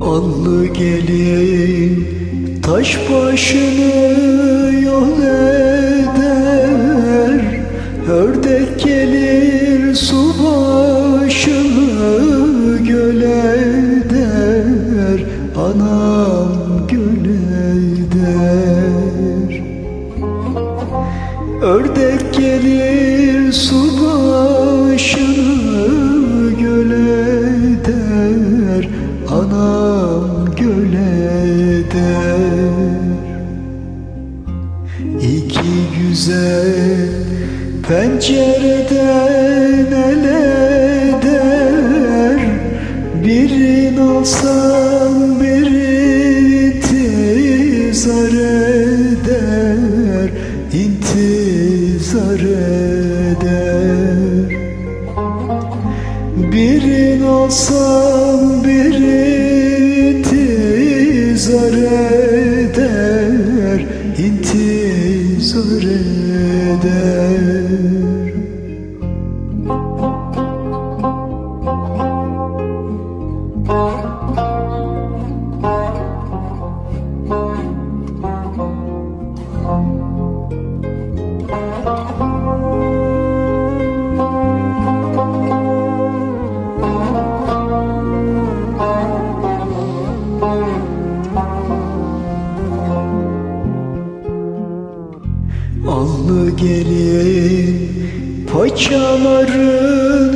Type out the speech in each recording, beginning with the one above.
Allı gelin taş başını yol et. Ördek gelir su başını göl eder Anam göl eder Ördek gelir su başını göl eder Anam göl eder İki güzel pencereden el eder Birini alsam biri intizar eder. İntizar eder Birini alsam biri intizar eder İntizar eder eder Müzik Allı gelin paçaların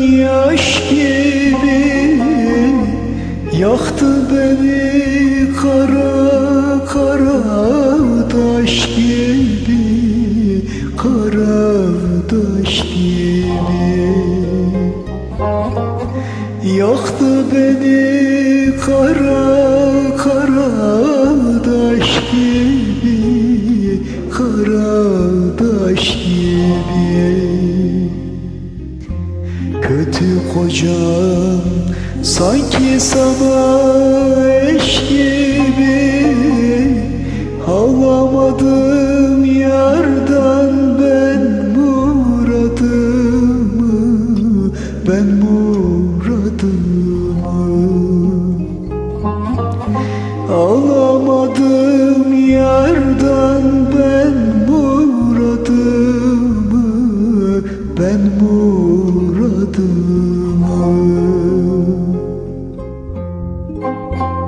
kocam sanki sana eş gibi Alamadım yardan ben muradımı Ben muradımı. Alamadım yardan 嗯。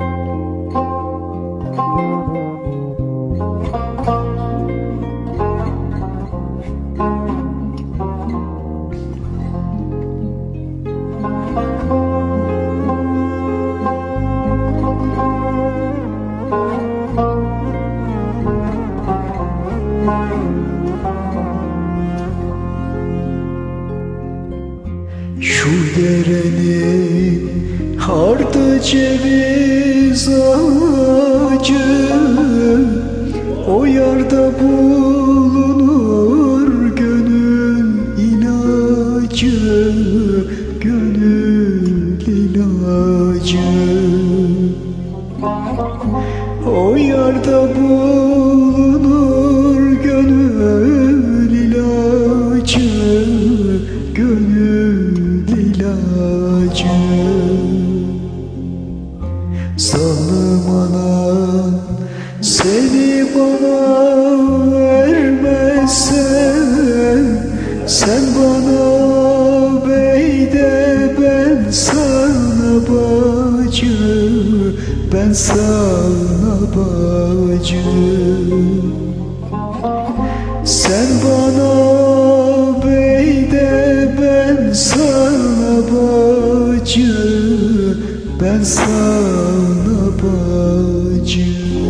Derenin hardı ceviz ağacı. O yarda bulunur gönül ilacı Gönül ilacı o yarda bulunur gönül ilacı Gönül ilacı Zalim anan seni bana vermezse Sen bana bey de ben sana bacı Ben sana bacı. Sen bana ben sana bacım.